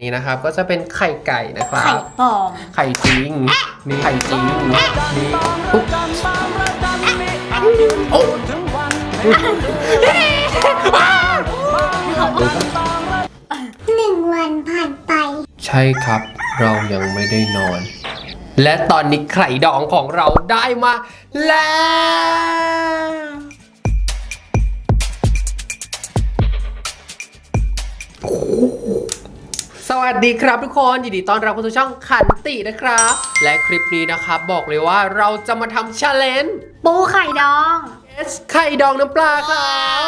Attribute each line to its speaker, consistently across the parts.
Speaker 1: นี่นะครับก็จะเป็นไข่ไก่นะครั
Speaker 2: ไข่
Speaker 1: บ
Speaker 2: ปลอม
Speaker 1: ไข่จริงนี่ไข่จริงนี่ปุ๊บโอ้
Speaker 3: หนึ่งวันผ่านไป
Speaker 1: ใช่ครับเรายังไม่ได้นอน และตอนนี้ไข่ดองของเราได้มาแล้ว สวัสดีครับทุกคนยินดีต้อนรับเข้าสู่ช่องขันตินะครับ และคลิปนี้นะครับบอกเลยว่าเราจะมาทำชาเลนจ์
Speaker 2: ปูไข่ดอง
Speaker 1: ไข่ดองน้ำปลาครับ
Speaker 2: อยา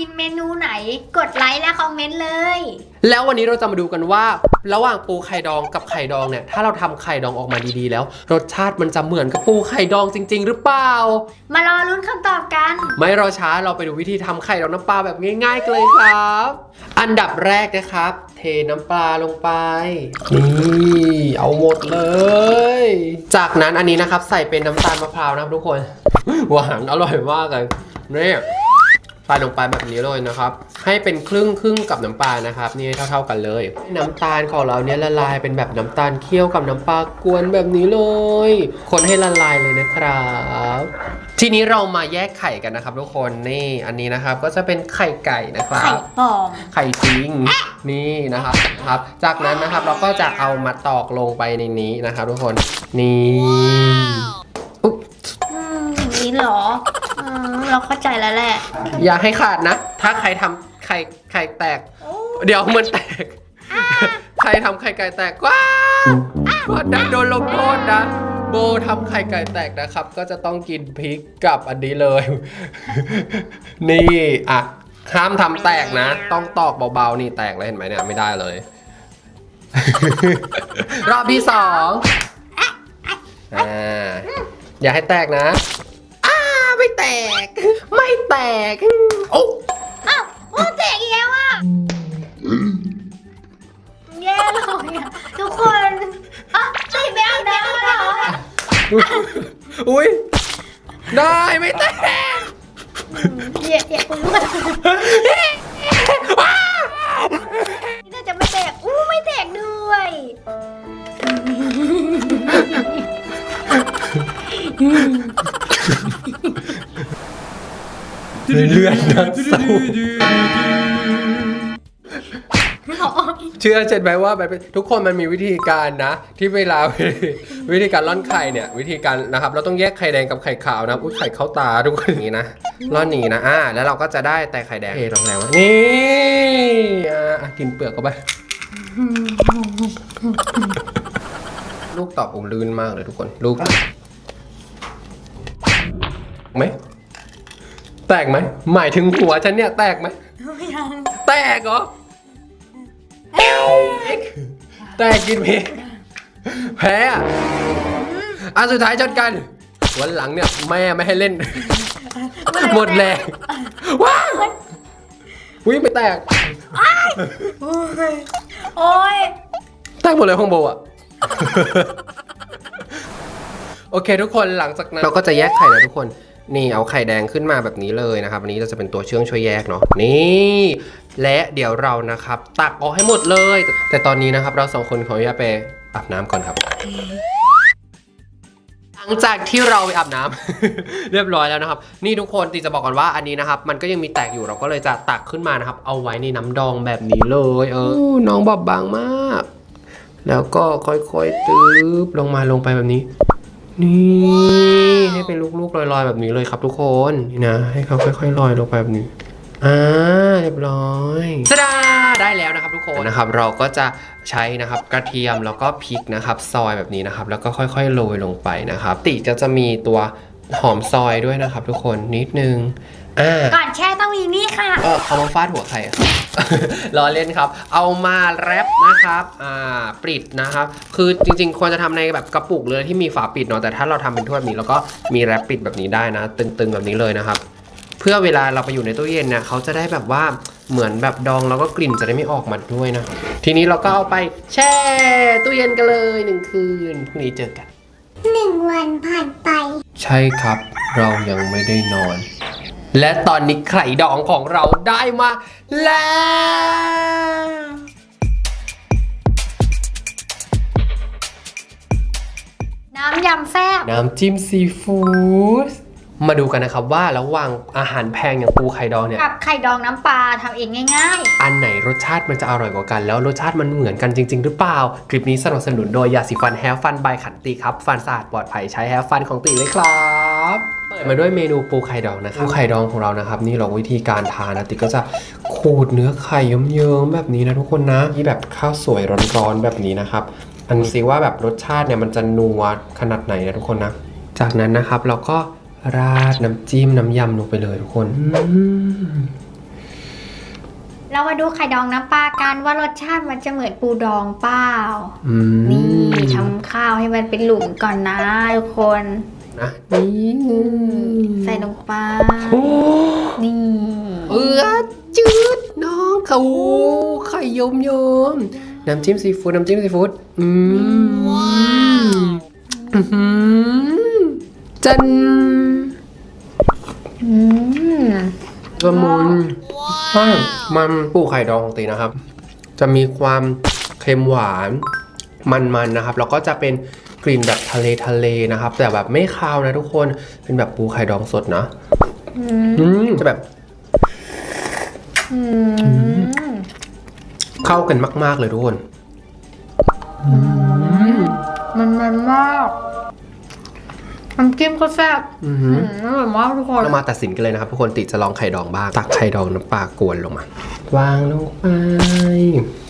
Speaker 2: กกินเมนูไหน กดไลค์และคอมเมนต์เลย
Speaker 1: แล้ววันนี้เราจะมาดูกันว่า ระหว่างปูไข่ดองกับไข่ดองเนี่ย ถ้าเราทำไข่ดองออกมาดีๆ แล้ว รสชาติมันจะเหมือนกับปูไข่ดองจริง ๆ หรือเปล่า
Speaker 2: มารอลุ้นคำตอบกัน
Speaker 1: ไม่รอช้าเราไปดูวิธีทำไข่ดองน้ำปลาแบบง่ายๆกันเลยครับ อันดับแรกนะครับ เทน้ำปลาลงไป นี่เอาหมดเลย จากนั้นอันนี้นะครับใส่เป็นน้ำตาลมะพร้าวนะครับทุกคนหวานอร่อยมากเลยนี่ ใส่ลงไปแบบนี้เลยนะครับ ให้เป็นครึ่งครึ่งๆกับน้ำปลานะครับนี่ให้เท่า ๆกันเลย น้ำตาลของเราเนี่ยละลายเป็นแบบน้ำตาลเคี่ยวกับน้ำปลากวนแบบนี้เลย คนให้ละลายเลยนะครับทีนี้เรามาแยกไข่กันนะครับทุกคนนี่อันนี้นะครับก็จะเป็นไข่ไก่นะครั
Speaker 2: ไข่
Speaker 1: บ
Speaker 2: ปลอม
Speaker 1: ไข่จริงนี่นะครับครับ จากนั้นนะครับเราก็จะเอามาตอกลงไปในนี้นะครับ ทุกคนนี่อุ๊ย
Speaker 2: อืมอย่างนี้เหรออืม เราเข้าใจแล้วแหละ
Speaker 1: อย่าให้ขาดนะ ถ้าใครทำไข่ไข่แตก เดี๋ยวมันแตก ใครทำไข่ไก่แตกว้าวว่าได้โดนลงโทษนะ โบทำไข่ไก่แตกนะครับ ก็จะต้องกินพริกกับอันนี้เลย นี่อะห้ามทำแตกนะ ต้องตอกเบาๆ นี่แตกแล้วเห็นไหมเนี่ยไม่ได้เลย รอบที่สองอ่าอย่าให้แตกนะ แตกโอ้
Speaker 2: อ้าวโอ้แตกอีกแล้วอะแย่เลยอะทุกคนอะติดไปอาบน้ำแล้วเหรอ
Speaker 1: อุ้ยได้ไม่แตก
Speaker 2: เย่เย่คุณรู้นี่น่าจะไม่แตกอู้ไม่แตกด้วย
Speaker 1: เลือดนักสู้เชื่อเช่นไหมว่าแบบทุกคนมันมีวิธีการนะ ที่เวลาวิธีการร่อนไข่เนี่ย วิธีการนะครับ เราต้องแยกไข่แดงกับไข่ขาวนะอุ้ยไข่เข้าตาทุกคนอย่างนี้นะร่อนอย่างนี้นะอ่าแล้วเราก็จะได้แต่ไข่แดงเทลงแล้วนี่อะอะกินเปลือกเข้าไปลูกตอบโอ้ลื่นมากเลยทุกคน ลูกไหม แตกไหม หมายถึงหัวฉันเนี่ยแตกไหม
Speaker 2: ยัง
Speaker 1: แตกเหรอแตกกินเพลแพ้อะอันสุดท้ายชนกัน วันหลังเนี่ยแม่ไม่ให้เล่น หมดแรงว้าววิไม่แตก
Speaker 2: โอ้ยโอ้ย
Speaker 1: แตกหมดเลยห้องโบอะ โอเคทุกคนหลังจากนั้นเราก็จะแยกไข่นะทุกคน นี่เอาไข่แดงขึ้นมาแบบนี้เลยนะครับ อันนี้เราจะเป็นตัวเชื่องช่วยแยกเนาะนี่ และเดี๋ยวเรานะครับ ตักออกให้หมดเลยแต่แต่ตอนนี้นะครับ เราสองคนขออนุญาตไปอาบน้ำก่อนครับ หลังจากที่เราไปอาบน้ำ เรียบร้อยแล้วนะครับ นี่ทุกคนตีจะบอกก่อนว่าอันนี้นะครับ มันก็ยังมีแตกอยู่เราก็เลยจะตักขึ้นมานะครับ เอาไว้ในน้ำดองแบบนี้เลย เออน้องบอบบางมาก แล้วก็ค่อยๆตืบลงมาลงไปแบบนี้ นี่ให้เป็นลูกๆลอยๆแบบนี้เลยครับทุกคนนี่นะ ให้เขาค่อยๆลอยลงไปแบบนี้อ่าเรียบร้อยสดาได้แล้วนะครับทุกคนนะครับ เราก็จะใช้นะครับกระเทียมแล้วก็พริกนะครับ ซอยแบบนี้นะครับ แล้วก็ค่อยๆโรยลงไปนะครับ ติก็จะมีตัวหอมซอยด้วยนะครับ ทุกคนนิดนึงอ่า
Speaker 2: ก่อนแช่ต้องมีนี่ค่ะ
Speaker 1: เออเอามาฟาดหัวใครอะ ล้อเล่นครับ เอามาแรปนะครับอ่าปิดนะครับ คือจริงๆ ควรจะทำในแบบกระปุกเลยที่มีฝาปิดเนาะแต่ถ้าเราทำเป็นถ้วยแบบนี้เราก็มีแรปปิดแบบนี้ได้นะ ตึงๆแบบนี้เลยนะครับ เพื่อเวลาเราไปอยู่ในตู้เย็นเนี่ยเขาจะได้แบบว่าเหมือนแบบดองแล้วก็กลิ่นจะได้ไม่ออกมาด้วยนะ ทีนี้เราก็เอาไปแช่ตู้เย็นกันเลยหนึ่งคืนพรุ่งนี้เจอกัน
Speaker 3: หนึ่งวันผ่านไป
Speaker 1: ใช่ครับ เรายังไม่ได้นอน และตอนนี้ไข่ดองของเราได้มาแล้วน้ำ
Speaker 2: ยำแซ่บ
Speaker 1: น้ำจิ้มซีฟู้ดมาดูกันนะครับว่าระหว่างอาหารแพงอย่างปูไข่ดองเนี่ย
Speaker 2: กับไข่ดองน้ำปลาทำเองง่าย
Speaker 1: อันไหนรสชาติมันจะอร่อยกว่ากัน แล้วรสชาติมันเหมือนกันจริง ๆ หรือเปล่า คลิปนี้สนับสนุนโดยยาสีฟันแฮฟฟันใบขันตีครับ ฟันสะอาดปลอดภัยใช้แฮฟฟันของตีเลยครับ ดมาด้วยเมนูปูไข่ดองนะครับปูไข่ดองของเรานะครับ นี่เราวิธีการทานนะติก็จะขูดเนื้อไข่เยิ้มๆแบบนี้นะทุกคนนะที่แบบข้าวสวยร้อนๆแบบนี้นะครับอันนี้สิว่าแบบรสชาติเนี่ยมันจะนัวขนาดไหนนะทุกคนนะ จากนั้นนะครับเราก็ราดน้ำจิ้มน้ำยำลงไปเลยทุกคนอืม
Speaker 2: ๆเรามาดูไข่ดองน้ำปลากันว่ารสชาติมันจะเหมือนปูดองเปล่า
Speaker 1: อืม
Speaker 2: นี่ทำข้าวให้มันเป็นหลุมก่อนนะทุกคน
Speaker 1: นะนี่
Speaker 2: ใส่ลงไป
Speaker 1: โอ้
Speaker 2: นี่
Speaker 1: เอือจืดน้องเขาไข่ยมยมน้ำจิ้มซีฟู้ดน้ำจิ้มซีฟู้ดอืมว้าวจัน
Speaker 2: อืม
Speaker 1: ละมุนใช่มันปูไข่ดองของตีนะครับ จะมีความเค็มหวานมันๆนะครับ แล้วก็จะเป็น กลิ่นแบบทะเลทะเลนะครับ แต่แบบไม่คาวนะทุกคนเป็นแบบปูไข่ดองสดนะ
Speaker 2: อืม
Speaker 1: อืมจะแบบ
Speaker 2: อืม
Speaker 1: เข้ากันมาก ๆ เลยทุกคน
Speaker 2: มันมันมากน้ำจิ้มก็แซ่บ
Speaker 1: อือหือ
Speaker 2: อืมอร่อยมากทุกคน
Speaker 1: เรามาตัดสินกันเลยนะครับ ทุกคนติดจะลองไข่ดองบ้าง ตักไข่ดองน้ำปลากวนลงมา วางลงไป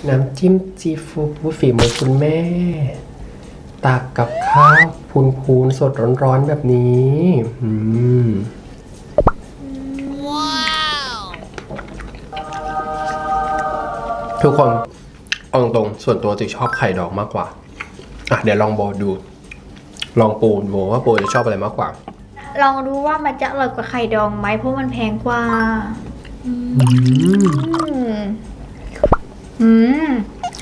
Speaker 1: น้ำจิ้มซีฟู้ดฝีมือคุณแม่ ตักกับข้าวพูนๆสดร้อนๆแบบนี้อืมทุกคนเอาตรงๆส่วนตัวติชอบไข่ดองมากกว่า อะเดี๋ยวลองโบดู ลองปูนโบว่าโบจะชอบอะไรมากกว่า
Speaker 2: ลองดูว่ามันจะอร่อยกว่าไข่ดองไหมเพราะมันแพงกว่า อืมอืม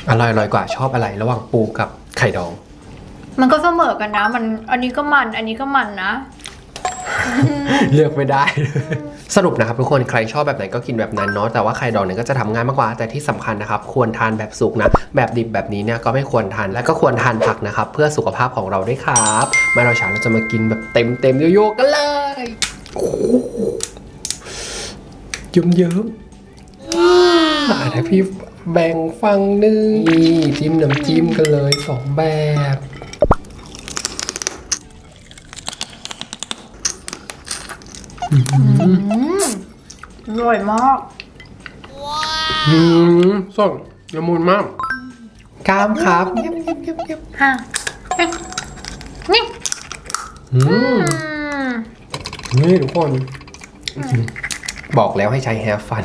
Speaker 1: อร่อยอร่อยกว่าชอบอะไร ระหว่างปูกับไข่ดอง
Speaker 2: มันก็เสมอกันนะ มันอันนี้ก็มัน อันนี้ก็มันนะ
Speaker 1: เลือกไม่ได้ สรุปนะครับทุกคนใครชอบแบบไหนก็กินแบบนั้นเนาะแต่ว่าไข่ดองเนี่ยก็จะทำง่ายมากกว่า แต่ที่สำคัญนะครับ ควรทานแบบสุกนะ แบบดิบแบบนี้เนี่ยก็ไม่ควรทานและก็ควรทานผักนะครับ เพื่อสุขภาพของเราด้วยครับไม่เราฉาเราจะมากินแบบเต็มเต็มๆโยกๆกันเลยโอ้โหเยิ้มยิ้มๆอะเดี๋ยวพี่แบ่งฟังหนึ่งนี่จิ้มน้ำจิ้มกันเลยสองแบบ
Speaker 2: อืมอร่อยมาก
Speaker 1: อืมสดละมุนมากกล้ามครับเงียบเงียบเงียบเงียบ
Speaker 2: อะนี่
Speaker 1: อื
Speaker 2: อื
Speaker 1: ม
Speaker 2: ม
Speaker 1: นี่ทุกคน บอกแล้วให้ใช้แฮร์ฟัน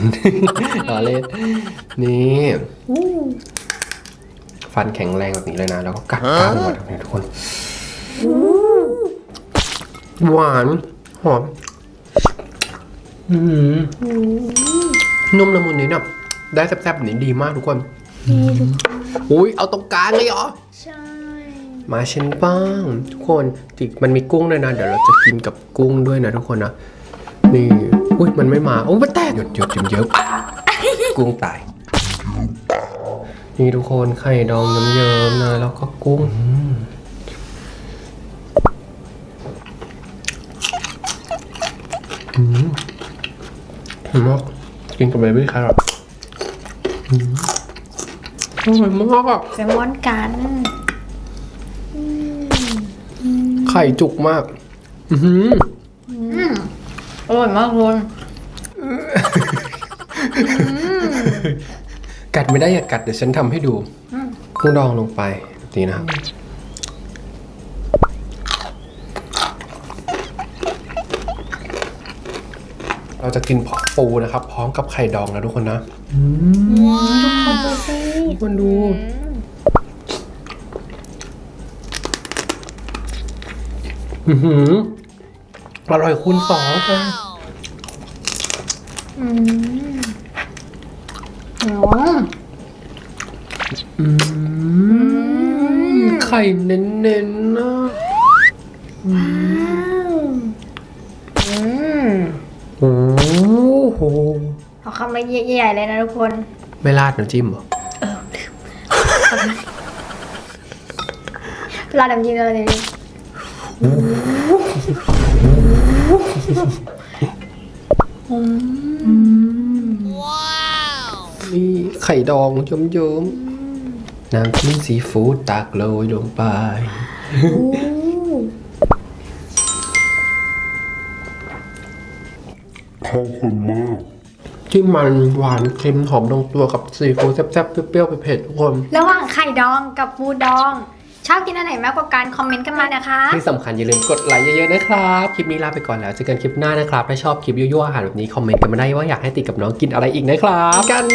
Speaker 1: ต่อเล่นนี่ฟันแข็งแรงแบบนี้เลยนะ แล้วก็กัดกล้ามหมดแบบนี้ทุกคนหวาน หอม อืมนุ่มละมุนนี้เนี่ยได้แซ่บๆแบบนี้ดีมากทุกคนอุ้ยเอาตรงกลางเลยเหรอ
Speaker 2: ใช่
Speaker 1: มาเช่นบ้าง ทุกคนติมันมีกุ้งด้วยนะ เดี๋ยวเราจะกินกับกุ้งด้วยนะทุกคนนะ นี่ อุ้ยมันไม่มาโอ้ยมันแตกหยดหยดเยิ้มเยิ้มอะกุ้งตาย นี่ทุกคนไข่ดองเยิ้มๆนะ แล้วก็กุ้งอืมอืม อร่อยมากกินกับเบบี้แครอทอืมอร่อยมากอะ
Speaker 2: แซลมอนกัน
Speaker 1: ไข่จุกมาก อือหือ
Speaker 2: อืมอร่อยมากเลย
Speaker 1: กัดไม่ได้อย่ากัดเดี๋ยวฉันทำให้ดูกุ้งดองลงไปแบบนี้นะครับ เราจะกินปูนะครับ พร้อมกับไข่ดองนะทุกคนนะทุกคนดูอือหืออร่อยคูณสองค่ะ
Speaker 2: อืมอ๋อ
Speaker 1: อืมไข่เน้นๆนะ
Speaker 2: อืม
Speaker 1: โอ้โห
Speaker 2: เอาคำใหญ่ๆเลยนะทุกคน
Speaker 1: ไม่ราดน้ำจิ้มเหรอ
Speaker 2: ราดน้ำจิ้มอะไรดี
Speaker 1: มีไข่ดองเยิ้มๆน้ำจิ้มซีฟู้ดตักโรยลงไป
Speaker 4: เข้าคนมาก
Speaker 1: ที่มันหวานเค็มหอมลงตัวกับซีฟู้ดแซ่บๆเปรี้ยวๆเผ็ดๆทุกคน
Speaker 2: ระหว่างไข่ดองกับปูดอง ชอบกินอันไหนมากกว่ากันคอมเมนต์กันมานะคะ
Speaker 1: ที่สำคัญอย่าลืมกดไลค์เยอะๆนะครับ คลิปนี้ลาไปก่อนแล้วเจอกันคลิปหน้านะครับ ถ้าชอบคลิปยั่วๆอาหารแบบนี้คอมเมนต์กันมาได้ว่าอยากให้ติดกับน้องกินอะไรอีกนะครับ กัน